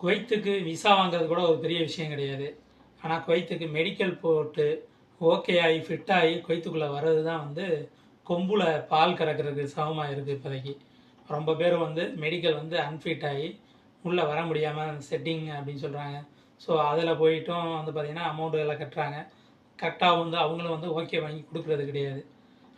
குவைத்துக்கு visa வாங்குறது கூட ஒரு பெரிய விஷயம் கிடையாது. ஆனால் குவைத்துக்கு மெடிக்கல் போட்டு ஓகே ஆகி ஃபிட் ஆகி குவைத்துக்குள்ளே வர்றது தான் வந்து கொம்பில் பால் கறக்கிறதுக்கு சமமாக இருக்குது இப்போதைக்கு. ரொம்ப பேர் வந்து மெடிக்கல் வந்து அன்ஃபிட் ஆகி உள்ளே வர முடியாமல் செட்டிங் அப்படின்னு சொல்கிறாங்க ஸோ அதில் போயிட்டும் வந்து பார்த்திங்கன்னா அமௌண்ட்டு எல்லாம் கட்டுறாங்க. கரெக்டாக வந்து அவங்களும் வந்து ஓகே வாங்கி கொடுக்குறது கிடையாது.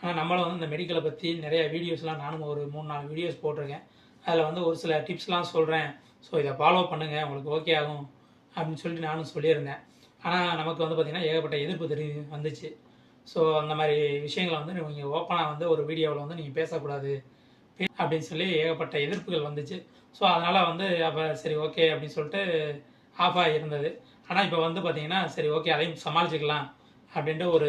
ஆனால் நம்மளும் வந்து இந்த மெடிக்கலை பற்றி நிறைய வீடியோஸ்லாம் நானும் ஒரு மூணு நாலு வீடியோஸ் போட்டிருக்கேன். அதில் வந்து ஒரு சில டிப்ஸ்லாம் சொல்கிறேன் ஸோ இதை ஃபாலோ பண்ணுங்கள் உங்களுக்கு ஓகே ஆகும். அப்படின்னு சொல்லிட்டு நானும் சொல்லியிருந்தேன். ஆனால் நமக்கு வந்து பார்த்திங்கன்னா ஏகப்பட்ட எதிர்ப்பு தெரி வந்துச்சு. ஸோ அந்த மாதிரி விஷயங்களை வந்து நீங்கள் ஓப்பனாக வந்து ஒரு வீடியோவில் வந்து நீங்கள் பேசக்கூடாது. அப்படின்னு சொல்லி ஏகப்பட்ட எதிர்ப்புகள் வந்துச்சு. ஸோ அதனால் வந்து அப்போ சரி ஓகே அப்படின்னு சொல்லிட்டு ஆஃப் இருந்தது. ஆனால் இப்போ வந்து பார்த்திங்கன்னா சரி ஓகே அதையும் சமாளிச்சுக்கலாம் அப்படின்ட்டு ஒரு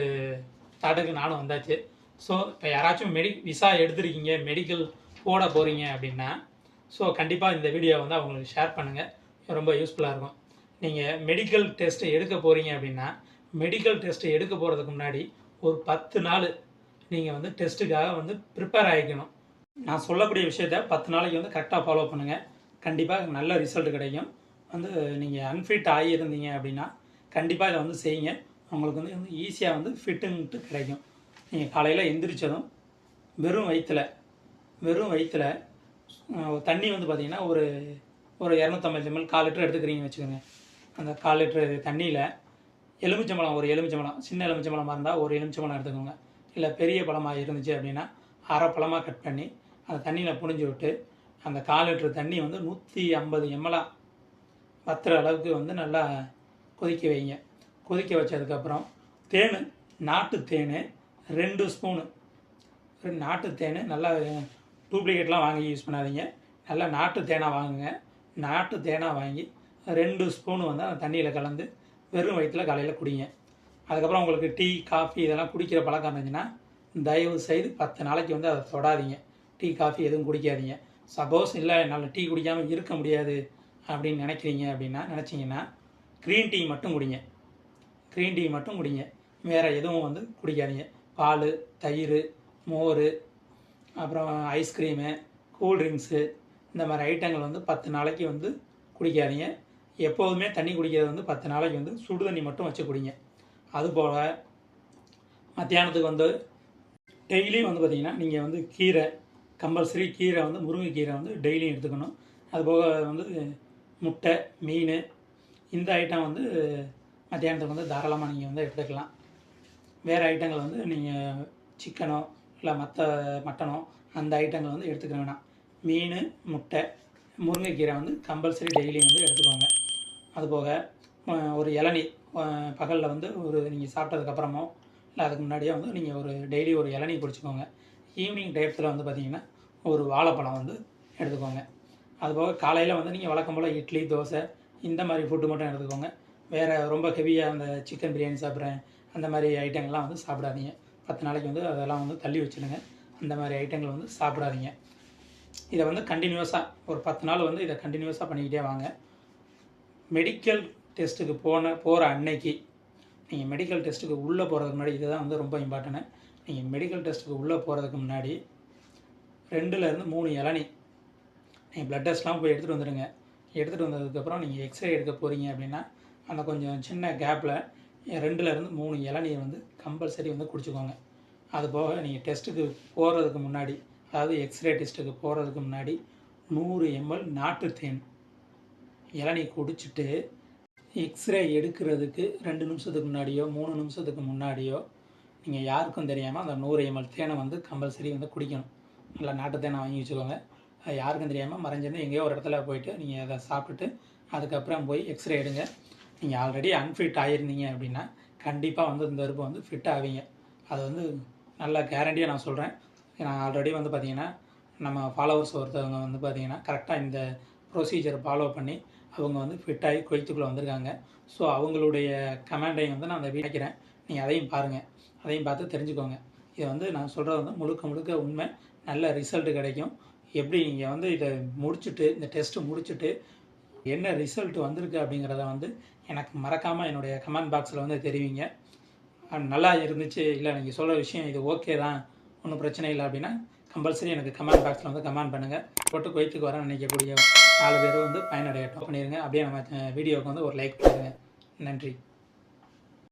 தாட்டுக்கு நானும் வந்தாச்சு. ஸோ இப்போ யாராச்சும் மெடி விசா எடுத்துருக்கீங்க மெடிக்கல் போட போகிறீங்க அப்படின்னா ஸோ கண்டிப்பாக இந்த வீடியோ வந்து அவங்களுக்கு ஷேர் பண்ணுங்கள் ரொம்ப யூஸ்ஃபுல்லாக இருக்கும். நீங்கள் மெடிக்கல் டெஸ்ட்டு எடுக்க போகிறீங்க அப்படின்னா மெடிக்கல் டெஸ்ட்டு எடுக்க போகிறதுக்கு முன்னாடி ஒரு பத்து நாள் நீங்கள் வந்து டெஸ்ட்டுக்காக வந்து ப்ரிப்பேர் ஆகிக்கணும் நான் சொல்லக்கூடிய விஷயத்த பத்து நாளைக்கு வந்து கரெக்டாக ஃபாலோ பண்ணுங்கள் கண்டிப்பாக நல்ல ரிசல்ட் கிடைக்கும். வந்து நீங்கள் அன்ஃபிட் ஆகியிருந்தீங்க அப்படின்னா கண்டிப்பாக இதை வந்து செய்யுங்க. உங்களுக்கு வந்து வந்து ஈஸியாக வந்து ஃபிட்டுன்ட்டு கிடைக்கும். நீங்கள் காலையில் எந்திரிச்சதும் வெறும் வயிற்றில் வெறும் வயிற்றில் தண்ணி வந்து பார்த்தீங்கன்னா ஒரு ஒரு இரநூத்தம்பது எம்எல் கால் லிட்டர் எடுத்துக்கிறீங்கன்னு வச்சுக்கோங்க. அந்த கால் லிட்டர் தண்ணியில் எலுமிச்சம்பழம் ஒரு எலுமிச்சம்பழம் சின்ன எலுமிச்சம்பழமாக இருந்தால் ஒரு எலுமிச்சம்பழம் எடுத்துக்கோங்க. இல்லை பெரிய பழமாக இருந்துச்சு அப்படின்னா அரை பழமாக கட் பண்ணி அந்த தண்ணியில் புழிஞ்சு விட்டு அந்த கால் லிட்டர் தண்ணி வந்து நூற்றி ஐம்பது எம்எலாக வத்துற அளவுக்கு வந்து நல்லா கொதிக்க வைங்க. கொதிக்க வச்சதுக்கப்புறம் தேன் நாட்டு தேன் ரெண்டு ஸ்பூனு நாட்டு தேன் நல்லா டூப்ளிகேட்லாம் வாங்கி யூஸ் பண்ணாதீங்க. நல்லா நாட்டு தேனாக வாங்குங்க. நாட்டு தேனாக வாங்கி ரெண்டு ஸ்பூன் வந்து அந்த தண்ணியில் கலந்து வெறும் வயிற்றில் காலையில் குடிங்க. அதுக்கப்புறம் உங்களுக்கு டீ காஃபி இதெல்லாம் குடிக்கிற பழக்கம் இருந்துச்சுன்னா தயவு செய்து பத்து நாளைக்கு வந்து அதை தொடாதீங்க. டீ காஃபி எதுவும் குடிக்காதீங்க. சப்போஸ் இல்லை என்னால் டீ குடிக்காமல் இருக்க முடியாது அப்படின்னு நினைக்கிறீங்க அப்படின்னா நினச்சிங்கன்னா க்ரீன் டீ மட்டும் குடிங்க. க்ரீன் டீ மட்டும் குடிங்க. வேறு எதுவும் வந்து குடிக்காதீங்க. பால் தயிர் மோர் அப்புறம் ஐஸ்கிரீமு கூல்ட்ரிங்க்ஸு இந்த மாதிரி ஐட்டங்கள் வந்து பத்து நாளைக்கு வந்து குடிக்காதீங்க. எப்போதுமே தண்ணி குடிக்கிறது வந்து பத்து நாளைக்கு வந்து சுடு தண்ணி மட்டும் வச்சு குடிங்க. அதுபோல் மத்தியானத்துக்கு வந்து டெய்லியும் வந்து பார்த்திங்கன்னா நீங்கள் வந்து கீரை கம்பல்சரி கீரை வந்து முருங்கைக்கீரை வந்து டெய்லியும் எடுத்துக்கணும். அதுபோக வந்து முட்டை மீன் இந்த ஐட்டம் வந்து மத்தியானத்துக்கு வந்து தாராளமாக நீங்கள் வந்து எடுத்துக்கலாம். வேறு ஐட்டங்கள் வந்து நீங்கள் சிக்கனோ இல்லை மற்ற மட்டனோ அந்த ஐட்டங்கள் வந்து எடுத்துக்க வேணாம். மீன் முட்டை முருங்கைக்கீரை வந்து கம்பல்சரி டெய்லியும் வந்து எடுத்துக்கோங்க. அதுபோக ஒரு இளநீ பகலில் வந்து ஒரு நீங்கள் சாப்பிட்டதுக்கப்புறமோ இல்லை அதுக்கு முன்னாடியே வந்து நீங்கள் ஒரு டெய்லி ஒரு இளநீ குடிச்சுக்கோங்க. ஈவினிங் டயத்தில் வந்து பார்த்தீங்கன்னா ஒரு வாழைப்பழம் வந்து எடுத்துக்கோங்க. அதுபோக காலையில் வந்து நீங்கள் வழக்கம் போல் இட்லி தோசை இந்த மாதிரி ஃபுட்டு மட்டும் எடுத்துக்கோங்க. வேறு ரொம்ப ஹெவியாக அந்த சிக்கன் பிரியாணி சாப்பிட்றேன் அந்த மாதிரி ஐட்டங்கள்லாம் வந்து சாப்பிடாதீங்க. பத்து நாளைக்கு வந்து அதெல்லாம் வந்து தள்ளி வச்சுடுங்க. அந்த மாதிரி ஐட்டங்கள் வந்து சாப்பிடாதீங்க. இதை வந்து கண்டினியூஸாக ஒரு பத்து நாள் வந்து இதை கண்டினியூஸாக பண்ணிக்கிட்டே வாங்க. மெடிக்கல் டெஸ்ட்டுக்கு போன போகிற அன்னைக்கு நீங்கள் மெடிக்கல் டெஸ்ட்டுக்கு உள்ளே போகிறதுக்கு முன்னாடி இதுதான் வந்து ரொம்ப இம்பார்ட்டன்ட் நீங்கள் மெடிக்கல் டெஸ்ட்டுக்கு உள்ளே போகிறதுக்கு முன்னாடி ரெண்டுலேருந்து மூணு இளநி நீங்கள் ப்ளட் டெஸ்ட்லாம் போய் எடுத்துகிட்டு வந்துடுங்க. எடுத்துகிட்டு வந்ததுக்கப்புறம் நீங்கள் எக்ஸ்ரே எடுக்க போகிறீங்க அப்படின்னா அந்த கொஞ்சம் சின்ன கேப்பில் ரெண்டுலேருந்து மூணு இளநீர் வந்து கம்பல்சரி வந்து குடிச்சுக்கோங்க. அது போக நீங்கள் டெஸ்ட்டுக்கு போகிறதுக்கு முன்னாடி அதாவது எக்ஸ்ரே டெஸ்ட்டுக்கு போகிறதுக்கு முன்னாடி நூறு எம்எல் நாட்டு தேன் இளநீ குடிச்சிட்டு எக்ஸ்ரே எடுக்கிறதுக்கு ரெண்டு நிமிஷத்துக்கு முன்னாடியோ மூணு நிமிஷத்துக்கு முன்னாடியோ நீங்கள் யாருக்கும் தெரியாமல் அந்த நூறு எம்எல் தேனை வந்து கம்பல்சரி வந்து குடிக்கணும். நல்லா நாட்டு தேனை வாங்கி வச்சுக்கோங்க. அது யாருக்கும் தெரியாமல் மறைஞ்சிருந்து எங்கேயோ ஒரு இடத்துல போயிட்டு நீங்கள் அதை சாப்பிட்டுட்டு அதுக்கப்புறம் போய் எக்ஸ்ரே எடுங்க. நீங்கள் ஆல்ரெடி அன்ஃபிட் ஆகிருந்தீங்க அப்படின்னா கண்டிப்பாக வந்து இந்த அறுப்பு வந்து ஃபிட் ஆவீங்க. அது வந்து நல்ல கேரண்டியாக நான் சொல்கிறேன் நான் ஆல்ரெடி வந்து பார்த்தீங்கன்னா நம்ம ஃபாலோவர்ஸ் ஒருத்தவங்க வந்து பார்த்தீங்கன்னா கரெக்டாக இந்த ப்ரொசீஜர் ஃபாலோ பண்ணி அவங்க வந்து ஃபிட் ஆகி வந்திருக்காங்க. ஸோ அவங்களுடைய கமெண்டையும் வந்து நான் அந்த வைக்கிறேன். நீங்கள் அதையும் பாருங்கள் அதையும் பார்த்து தெரிஞ்சுக்கோங்க. இதை வந்து நான் சொல்கிறது வந்து முழுக்க முழுக்க உண்மை. நல்ல ரிசல்ட் கிடைக்கும். எப்படி நீங்கள் வந்து இதை முடிச்சுட்டு இந்த டெஸ்ட்டு முடிச்சுட்டு என்ன ரிசல்ட் வந்திருக்கு அப்படிங்கிறத வந்து எனக்கு மறக்காமல் என்னுடைய கமெண்ட் பாக்ஸில் வந்து தெரிவிங்க. நல்லா இருந்துச்சு. இல்லை நீங்கள் சொல்கிற விஷயம் இது ஓகே தான். ஒன்றும் பிரச்சனை இல்லை அப்படின்னா கம்பல்சரி எனக்கு கமெண்ட் பாக்ஸில் வந்து கமெண்ட் பண்ணுங்கள் போட்டு குவைத்துக்கு வர நினைக்கக்கூடிய நாலு பேரும் வந்து பயனடையட்டும். பண்ணிடுங்க அப்படியே நம்ம வீடியோவுக்கு வந்து ஒரு லைக் பண்ணுங்கள் நன்றி.